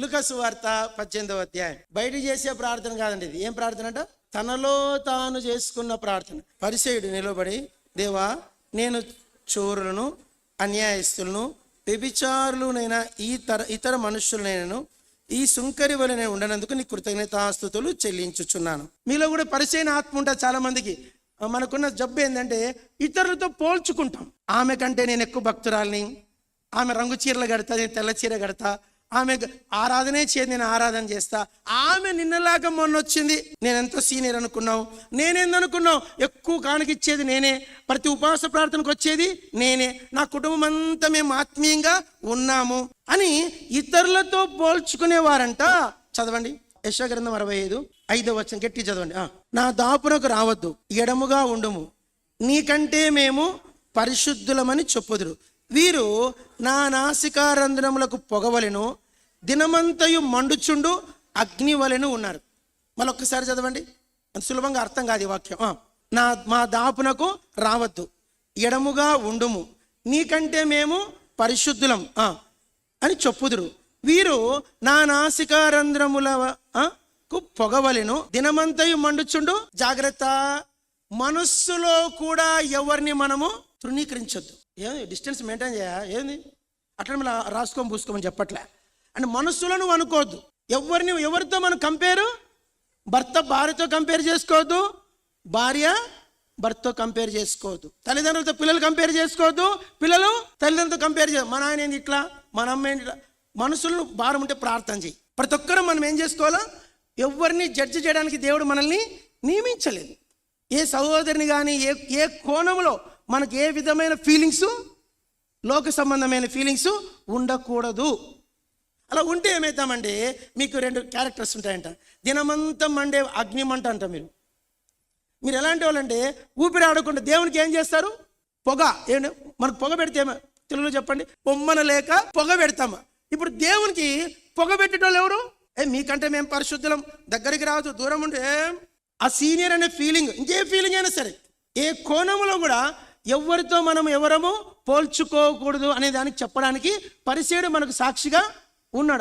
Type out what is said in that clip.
లుకసు వార్త పద్దెనిమిదవ అధ్యాయం. బయట చేసే ప్రార్థన కాదండి ఇది. ఏం ప్రార్థన అంట? తనలో తాను చేసుకున్న ప్రార్థన. పరిచయుడు నిలబడి దేవా నేను చోరులను అన్యాయస్తులను వ్యభిచారులునైనా ఈ తర ఇతర మనుష్యులనైనాను ఈ సుంకరి వలన ఉండనందుకు నీ కృతజ్ఞతాస్తుతులు చెల్లించుచున్నాను. మీలో కూడా పరిచయన ఆత్మ ఉంటుంది చాలా మందికి మనకున్న జబ్బు ఏంటంటే ఇతరులతో పోల్చుకుంటాం. ఆమె కంటే నేను ఎక్కువ భక్తురాల్ని. ఆమె రంగు చీరలు కడతా నేను తెల్ల చీర కడతా. ఆమె ఆరాధనే చేయదు నేను ఆరాధన చేస్తా. ఆమె నిన్నలాగా మొన్న వచ్చింది నేను ఎంతో సీనియర్ అనుకున్నావు? నేనేందనుకున్నావు? ఎక్కువ కానికిచ్చేది నేనే. ప్రతి ఉపవాస ప్రార్థనకు వచ్చేది నేనే. నా కుటుంబం అంతా మేము ఆత్మీయంగా ఉన్నాము అని ఇతరులతో పోల్చుకునేవారంట. చదవండి. యశగ్రంథం అరవై ఐదు ఐదో వచ్చిన గట్టి చదవండి. నా దాపునకు రావద్దు. ఎడముగా ఉండుము. నీకంటే మేము పరిశుద్ధులమని చెప్పుదురు. వీరు నా నాసికారంధ్రములకు పొగవలెను దినమంతయు మండుచుండు అగ్ని వలెను ఉన్నారు. మళ్ళొక్కసారి చదవండి. అంత సులభంగా అర్థం కాదు ఈ వాక్యం. నా మా దాపునకు రావద్దు. ఎడముగా ఉండుము. నీకంటే మేము పరిశుద్ధులం. అని చెప్పుదురు. వీరు నా నాసికారంధ్రముల ఆ, కు పొగవలెను దినమంతయు మండుచుండు. జాగ్రత్త. మనస్సులో కూడా ఎవరిని మనము తృణీకరించొద్దు. ఏది డిస్టెన్స్ మెయింటైన్ చేయ? ఏంది? అట్లా మనం రాసుకోమని పూసుకోమని చెప్పట్లే. అండ్ మనస్సులో నువ్వు అనుకోవద్దు. ఎవరిని ఎవరితో మనం కంపేరు భర్త భార్యతో కంపేర్ చేసుకోవద్దు. భార్య భర్తతో కంపేర్ చేసుకోవద్దు. తల్లిదండ్రులతో పిల్లలు కంపేర్ చేసుకోవద్దు. పిల్లలు తల్లిదండ్రులతో కంపేర్ చే మన ఆయన ఏంది ఇట్లా? మన అమ్మ ఏంటి ఇట్లా? మనసులను భారం ఉంటే ప్రార్థన చేయి. ప్రతి ఒక్కరూ మనం ఏం చేసుకోవాలా? ఎవరిని జడ్జి చేయడానికి దేవుడు మనల్ని నియమించలేదు. ఏ సహోదరిని కానీ ఏ ఏ కోణంలో మనకి ఏ విధమైన ఫీలింగ్స్ లోక సంబంధమైన ఫీలింగ్స్ ఉండకూడదు. అలా ఉంటే ఏమవుతామంటే మీకు రెండు క్యారెక్టర్స్ ఉంటాయంట. దినమంతా మండే అగ్ని మంట అంట మీరు. మీరు ఎలాంటి వాళ్ళంటే ఊపిరి ఆడకుండా దేవునికి ఏం చేస్తారు? పొగ. ఏంటి మనకు పొగ పెడితే తెలుగులో చెప్పండి? బొమ్మన లేక పొగ పెడతాము. ఇప్పుడు దేవునికి పొగ పెట్టేటోళ్ళు ఎవరు? ఏ మీకంటే మేము పరిశుద్ధులం. దగ్గరికి రావచ్చు దూరం ఉంటే ఏం? ఆ సీనియర్ అనే ఫీలింగ్ ఇంకే ఫీలింగ్ అయినా సరే ఏ కోణంలో కూడా ఎవరితో మనం ఎవరము పోల్చుకోకూడదు అనే దానికి చెప్పడానికి పరిసేడు మనకు సాక్షిగా ఉన్నాడు.